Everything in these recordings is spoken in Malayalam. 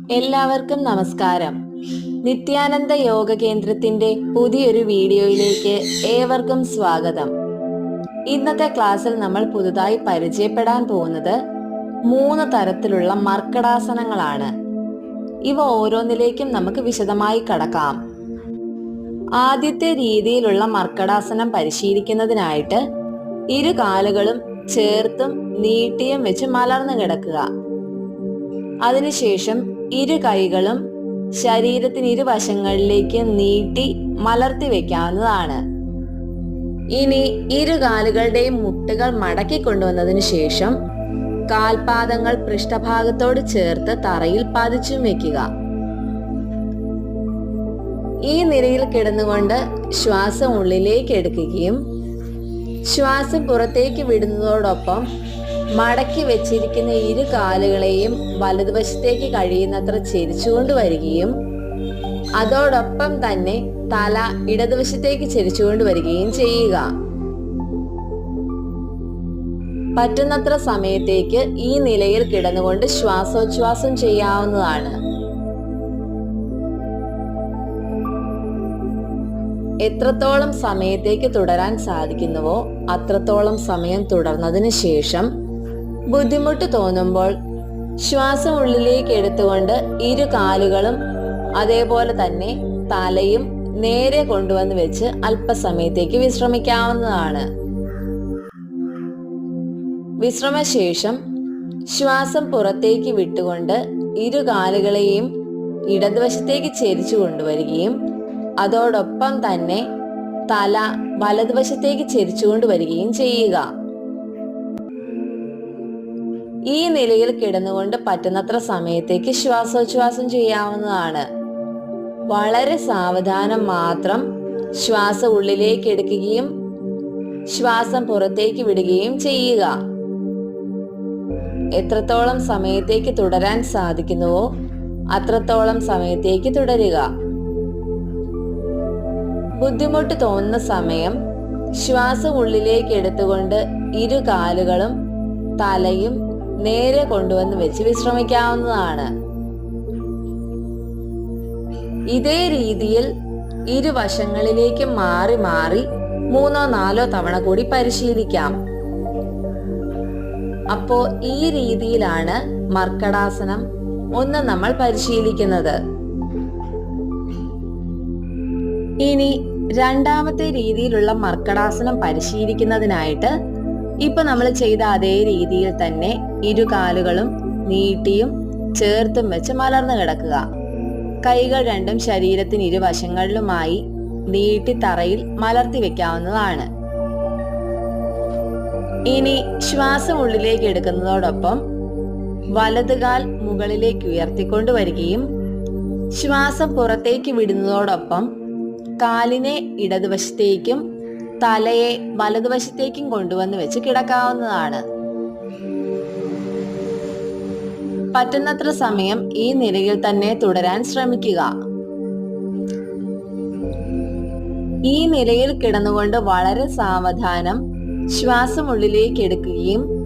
എല്ലാവർക്കും നമസ്കാരം. നിത്യാനന്ദ യോഗ കേന്ദ്രത്തിന്റെ പുതിയൊരു വീഡിയോയിലേക്ക് ഏവർക്കും സ്വാഗതം. ഇന്നത്തെ ക്ലാസ്സിൽ നമ്മൾ പുതുതായി പരിചയപ്പെടാൻ പോകുന്നത് മൂന്ന് തരത്തിലുള്ള മർക്കടാസനങ്ങളാണ്. ഇവ ഓരോന്നിലേക്കും നമുക്ക് വിശദമായി കടക്കാം. ആദ്യത്തെ രീതിയിലുള്ള മർക്കടാസനം പരിശീലിക്കുന്നതിനായിട്ട് ഇരു കാലുകളും ചേർത്തും നീട്ടിയും വെച്ച് മലർന്നു കിടക്കുക. അതിനുശേഷം ഇരു കൈകളും ശരീരത്തിന് ഇരുവശങ്ങളിലേക്ക് നീട്ടി മലർത്തി വെക്കാവുന്നതാണ്. ഇനി ഇരു കാലുകളുടെയും മുട്ടുകൾ മടക്കി കൊണ്ടുവന്നതിന് ശേഷം കാൽപാദങ്ങൾ പൃഷ്ഠഭാഗത്തോട് ചേർത്ത് തറയിൽ പതിച്ചും വെക്കുക. ഈ നിലയിൽ കിടന്നുകൊണ്ട് ശ്വാസം ഉള്ളിലേക്ക് എടുക്കുകയും ശ്വാസം പുറത്തേക്ക് വിടുന്നതോടൊപ്പം മടക്കി വെച്ചിരിക്കുന്ന ഇരു കാലുകളെയും വലതുവശത്തേക്ക് കഴിയുന്നത്ര ചെരിച്ചുകൊണ്ട് വരികയും അതോടൊപ്പം തന്നെ തല ഇടതുവശത്തേക്ക് ചെരിച്ചുകൊണ്ട് വരികയും ചെയ്യുക. പറ്റുന്നത്ര സമയത്തേക്ക് ഈ നിലയിൽ കിടന്നുകൊണ്ട് ശ്വാസോച്ഛ്വാസം ചെയ്യാവുന്നതാണ്. എത്രത്തോളം സമയത്തേക്ക് തുടരാൻ സാധിക്കുന്നുവോ അത്രത്തോളം സമയം തുടർന്നതിന് ശേഷം ബുദ്ധിമുട്ട് തോന്നുമ്പോൾ ശ്വാസം ഉള്ളിലേക്ക് എടുത്തുകൊണ്ട് ഇരു കാലുകളും അതേപോലെ തന്നെ തലയും നേരെ കൊണ്ടുവന്ന് വെച്ച് അല്പസമയത്തേക്ക് വിശ്രമിക്കാവുന്നതാണ്. വിശ്രമശേഷം ശ്വാസം പുറത്തേക്ക് വിട്ടുകൊണ്ട് ഇരു കാലുകളെയും ഇടതുവശത്തേക്ക് ചെരിച്ചു കൊണ്ടുവരികയും അതോടൊപ്പം തന്നെ തല വലതുവശത്തേക്ക് ചെരിച്ചുകൊണ്ട് കൊണ്ടുവരികയും ചെയ്യുക. ഈ നിലയിൽ കിടന്നുകൊണ്ട് പറ്റുന്നത്ര സമയത്തേക്ക് ശ്വാസോച്ഛ്വാസം ചെയ്യാവുന്നതാണ്. വളരെ സാവധാനം മാത്രം ശ്വാസം ഉള്ളിലേക്ക് എടുക്കുകയും ശ്വാസം പുറത്തേക്ക് വിടുകയും ചെയ്യുക. എത്രത്തോളം സമയത്തേക്ക് തുടരാൻ സാധിക്കുന്നുവോ അത്രത്തോളം സമയത്തേക്ക് തുടരുക. ബുദ്ധിമുട്ട് തോന്നുന്ന സമയം ശ്വാസം ഉള്ളിലേക്ക് എടുത്തുകൊണ്ട് ഇരു കാലുകളും തലയും നേരെ കൊണ്ടുവന്ന് വെച്ച് വിശ്രമിക്കാവുന്നതാണ്. ഇതേ രീതിയിൽ ഇരുവശങ്ങളിലേക്ക് മാറി മാറി മൂന്നോ നാലോ തവണ കൂടി പരിശീലിക്കാം. അപ്പോ ഈ രീതിയിലാണ് മർക്കടാസനം ഒന്ന് നമ്മൾ പരിശീലിക്കുന്നത്. ഇനി രണ്ടാമത്തെ രീതിയിലുള്ള മർക്കടാസനം പരിശീലിക്കുന്നതിനായിട്ട് ഇപ്പൊ നമ്മൾ ചെയ്ത അതേ രീതിയിൽ തന്നെ ഇരു കാലുകളും നീട്ടിയും ചേർത്തും വെച്ച് മലർന്നു കിടക്കുക. കൈകൾ രണ്ടും ശരീരത്തിന് ഇരുവശങ്ങളിലുമായി നീട്ടി തറയിൽ മലർത്തി വെക്കാവുന്നതാണ്. ഇനി ശ്വാസം ഉള്ളിലേക്ക് എടുക്കുന്നതോടൊപ്പം വലതുകാൽ മുകളിലേക്ക് ഉയർത്തിക്കൊണ്ട് വരികയും ശ്വാസം പുറത്തേക്ക് വിടുന്നതോടൊപ്പം കാലിനെ ഇടതുവശത്തേക്കും തലയെ വലതുവശത്തേക്കും കൊണ്ടുവന്ന് വെച്ച് കിടക്കാവുന്നതാണ്. പറ്റുന്നത്ര സമയം ഈ നിലയിൽ തന്നെ തുടരാൻ ശ്രമിക്കുക. ഈ നിലയിൽ കിടന്നുകൊണ്ട് വളരെ സാവധാനം ശ്വാസം ഉള്ളിലേക്ക് എടുക്കുകയും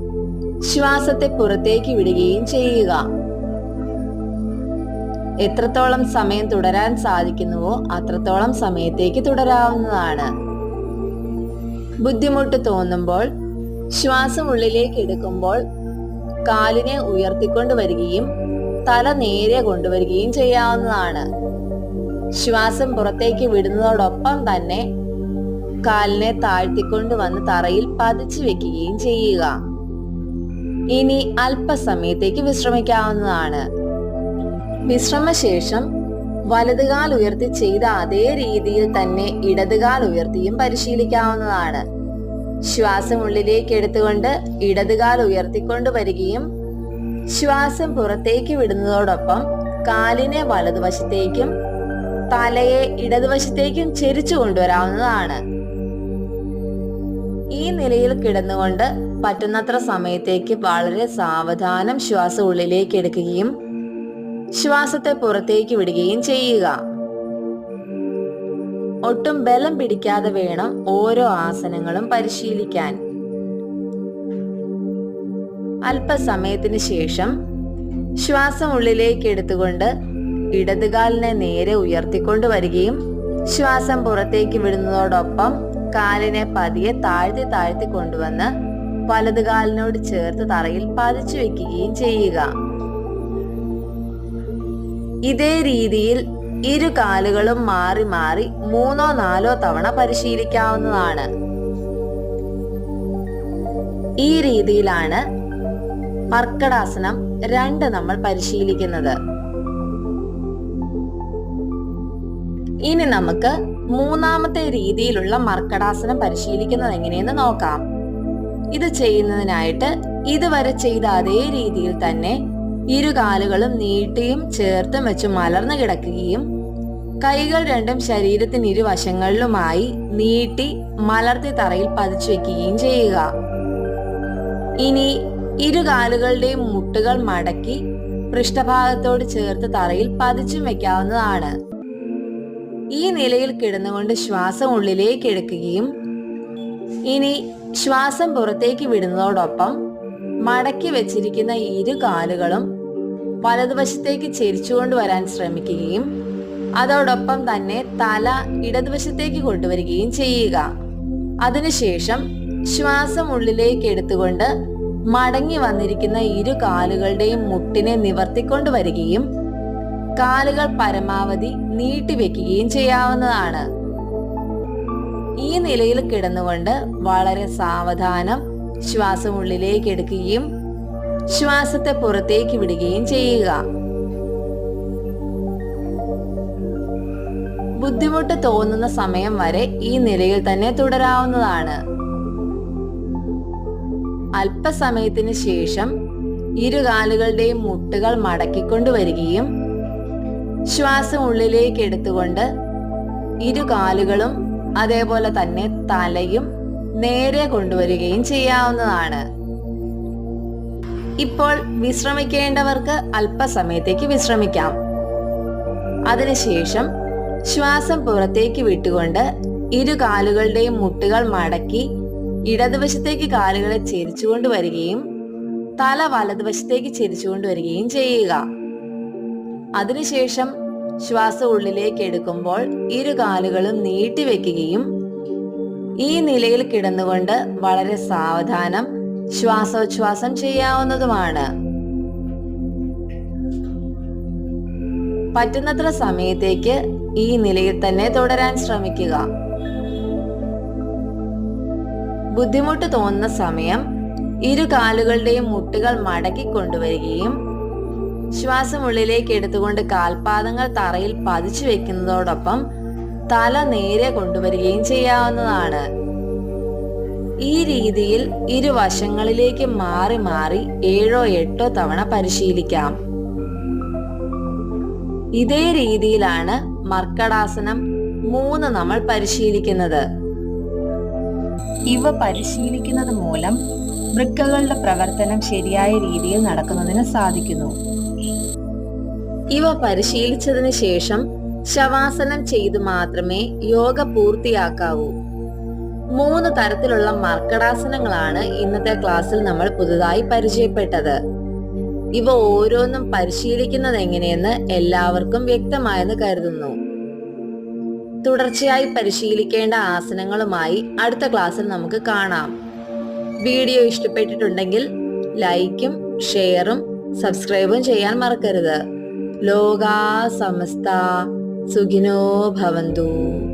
ശ്വാസത്തെ പുറത്തേക്ക് വിടുകയും ചെയ്യുക. എത്രത്തോളം സമയം തുടരാൻ സാധിക്കുന്നുവോ അത്രത്തോളം സമയത്തേക്ക് തുടരാവുന്നതാണ്. ബുദ്ധിമുട്ട് തോന്നുമ്പോൾ ശ്വാസം ഉള്ളിലേക്ക് എടുക്കുമ്പോൾ കാലിനെ ഉയർത്തിക്കൊണ്ട് വരികയും തല നേരെ കൊണ്ടുവരികയും ചെയ്യാവുന്നതാണ്. ശ്വാസം പുറത്തേക്ക് വിടുന്നതോടൊപ്പം തന്നെ കാലിനെ താഴ്ത്തിക്കൊണ്ട് വന്ന് തറയിൽ പതിച്ചു വെക്കുകയും ചെയ്യുക. ഇനി അല്പസമയത്തേക്ക് വിശ്രമിക്കാവുന്നതാണ്. വിശ്രമശേഷം വലതുകാൽ ഉയർത്തി ചെയ്ത അതേ രീതിയിൽ തന്നെ ഇടതുകാൽ ഉയർത്തിയും പരിശീലിക്കാവുന്നതാണ്. ശ്വാസം ഉള്ളിലേക്ക് എടുത്തുകൊണ്ട് ഇടതുകാൽ ഉയർത്തിക്കൊണ്ട് വരികയും ശ്വാസം പുറത്തേക്ക് വിടുന്നതോടൊപ്പം കാലിനെ വലതുവശത്തേക്കും തലയെ ഇടതുവശത്തേക്കും ചെരിച്ചു കൊണ്ടുവരാവുന്നതാണ്. ഈ നിലയിൽ കിടന്നുകൊണ്ട് പറ്റുന്നത്ര സമയത്തേക്ക് വളരെ സാവധാനം ശ്വാസം ഉള്ളിലേക്ക് എടുക്കുകയും ശ്വാസത്തെ പുറത്തേക്ക് വിടുകയും ചെയ്യുക. ഒട്ടും ബലം പിടിക്കാതെ വേണം ഓരോ ആസനങ്ങളും പരിശീലിക്കാൻ. അല്പസമയത്തിന് ശേഷം ശ്വാസം ഉള്ളിലേക്ക് എടുത്തുകൊണ്ട് ഇടതുകാലിനെ നേരെ ഉയർത്തിക്കൊണ്ട് വരികയും ശ്വാസം പുറത്തേക്ക് വിടുന്നതോടൊപ്പം കാലിനെ പതിയെ താഴ്ത്തി താഴ്ത്തി കൊണ്ടുവന്ന് വലതുകാലിനോട് ചേർത്ത് തറയിൽ പതിച്ചു വെക്കുകയും ചെയ്യുക. ഇതേ രീതിയിൽ ഇരു കാലുകളും മാറി മാറി മൂന്നോ നാലോ തവണ പരിശീലിക്കാവുന്നതാണ്. ഈ രീതിയിലാണ് മർക്കടാസനം രണ്ട് നമ്മൾ പരിശീലിക്കുന്നത്. ഇനി നമുക്ക് മൂന്നാമത്തെ രീതിയിലുള്ള മർക്കടാസനം പരിശീലിക്കുന്നത് എങ്ങനെയെന്ന് നോക്കാം. ഇത് ചെയ്യുന്നതിനായിട്ട് ഇതുവരെ ചെയ്ത അതേ രീതിയിൽ തന്നെ ഇരു കാലുകളും നീട്ടിയും ചേർത്തും വെച്ച് മലർന്നു കിടക്കുകയും കൈകൾ രണ്ടും ശരീരത്തിന് ഇരുവശങ്ങളിലുമായി നീട്ടി മലർത്തി തറയിൽ പതിച്ചു വെക്കുകയും ചെയ്യുക. ഇനി ഇരുകാലുകളുടെയും മുട്ടുകൾ മടക്കി പൃഷ്ഠഭാഗത്തോട് ചേർത്ത് തറയിൽ പതിച്ചും വെക്കാവുന്നതാണ്. ഈ നിലയിൽ കിടന്നുകൊണ്ട് ശ്വാസം ഉള്ളിലേക്ക് എടുക്കുകയും ഇനി ശ്വാസം പുറത്തേക്ക് വിടുന്നതോടൊപ്പം മടക്കി വെച്ചിരിക്കുന്ന ഇരു കാലുകളും വലതുവശത്തേക്ക് ചെരിച്ചുകൊണ്ട് വരാൻ ശ്രമിക്കുകയും അതോടൊപ്പം തന്നെ തല ഇടതുവശത്തേക്ക് കൊണ്ടുവരികയും ചെയ്യുക. അതിനുശേഷം ശ്വാസം ഉള്ളിലേക്ക് എടുത്തുകൊണ്ട് മടങ്ങി വന്നിരിക്കുന്ന ഇരു കാലുകളുടെയും മുട്ടിനെ നിവർത്തിക്കൊണ്ട് വരികയും കാലുകൾ പരമാവധി നീട്ടിവെക്കുകയും ചെയ്യാവുന്നതാണ്. ഈ നിലയിൽ കിടന്നുകൊണ്ട് വളരെ സാവധാനം ശ്വാസം ഉള്ളിലേക്ക് എടുക്കുകയും ശ്വാസത്തെ പുറത്തേക്ക് വിടുകയും ചെയ്യുക. ബുദ്ധിമുട്ട് തോന്നുന്ന സമയം വരെ ഈ നിലയിൽ തന്നെ തുടരാവുന്നതാണ്. അല്പസമയത്തിന് ശേഷം ഇരുകാലുകളുടെയും മുട്ടുകൾ മടക്കിക്കൊണ്ടുവരികയും ശ്വാസം ഉള്ളിലേക്ക് എടുത്തുകൊണ്ട് ഇരു കാലുകളും അതേപോലെ തന്നെ തലയും നേരെ കൊണ്ടുവരികയും ചെയ്യാവുന്നതാണ്. ഇപ്പോൾ വിശ്രമിക്കേണ്ടവർക്ക് അല്പസമയത്തേക്ക് വിശ്രമിക്കാം. അതിനുശേഷം ശ്വാസം പുറത്തേക്ക് വിട്ടുകൊണ്ട് ഇരു കാലുകളുടെയും മുട്ടുകൾ മടക്കി ഇടതുവശത്തേക്ക് കാലുകളെ ചെരിച്ചുകൊണ്ട് വരികയും തല വലതുവശത്തേക്ക് ചെരിച്ചുകൊണ്ട് വരികയും ചെയ്യുക. അതിനുശേഷം ശ്വാസം ഉള്ളിലേക്ക് എടുക്കുമ്പോൾ ഇരു കാലുകളും നീട്ടിവെക്കുകയും ഈ നിലയിൽ കിടന്നുകൊണ്ട് വളരെ സാവധാനം ശ്വാസോച്ഛ്വാസം ചെയ്യാവുന്നതുമാണ്. പറ്റുന്നത്ര സമയത്തേക്ക് ഈ നിലയിൽ തന്നെ തുടരാൻ ശ്രമിക്കുക. ബുദ്ധിമുട്ട് തോന്നുന്ന സമയം ഇരു കാലുകളുടെയും മുട്ടുകൾ മടക്കി കൊണ്ടുവരികയും ശ്വാസം ഉള്ളിലേക്ക് എടുത്തുകൊണ്ട് കാൽപാദങ്ങൾ തറയിൽ പതിച്ചു വെക്കുന്നതോടൊപ്പം തല നേരെ കൊണ്ടുവരികയും ചെയ്യാവുന്നതാണ്. ഈ രീതിയിൽ ഇരുവശങ്ങളിലേക്ക് മാറി മാറി ഏഴോ എട്ടോ തവണ പരിശീലിക്കാം. ഇതേ രീതിയിലാണ് മർക്കടാസനം മൂന്ന് നമ്മൾ പരിശീലിക്കുന്നത്. ഇവ പരിശീലിക്കുന്നത് മൂലം വൃക്കകളുടെ പ്രവർത്തനം ശരിയായ രീതിയിൽ നടക്കുന്നതിന് സാധിക്കുന്നു. ഇവ പരിശീലിച്ചതിന് ശേഷം ശവാസനം ചെയ്തു മാത്രമേ യോഗ പൂർത്തിയാക്കാവൂ. മൂന്ന് തരത്തിലുള്ള മർക്കടാസനങ്ങളാണ് ഇന്നത്തെ ക്ലാസ്സിൽ നമ്മൾ പുതുതായി പരിചയപ്പെട്ടത്. ഇവ ഓരോന്നും പരിശീലിക്കുന്നത് എങ്ങനെയെന്ന് എല്ലാവർക്കും വ്യക്തമായെന്ന് കരുതുന്നു. തുടർച്ചയായി പരിശീലിക്കേണ്ട ആസനങ്ങളുമായി അടുത്ത ക്ലാസ്സിൽ നമുക്ക് കാണാം. വീഡിയോ ഇഷ്ടപ്പെട്ടിട്ടുണ്ടെങ്കിൽ ലൈക്കും ഷെയറും സബ്സ്ക്രൈബും ചെയ്യാൻ മറക്കരുത്. ലോകാ സമസ്ത സുഖിനോ ഭവന്തു.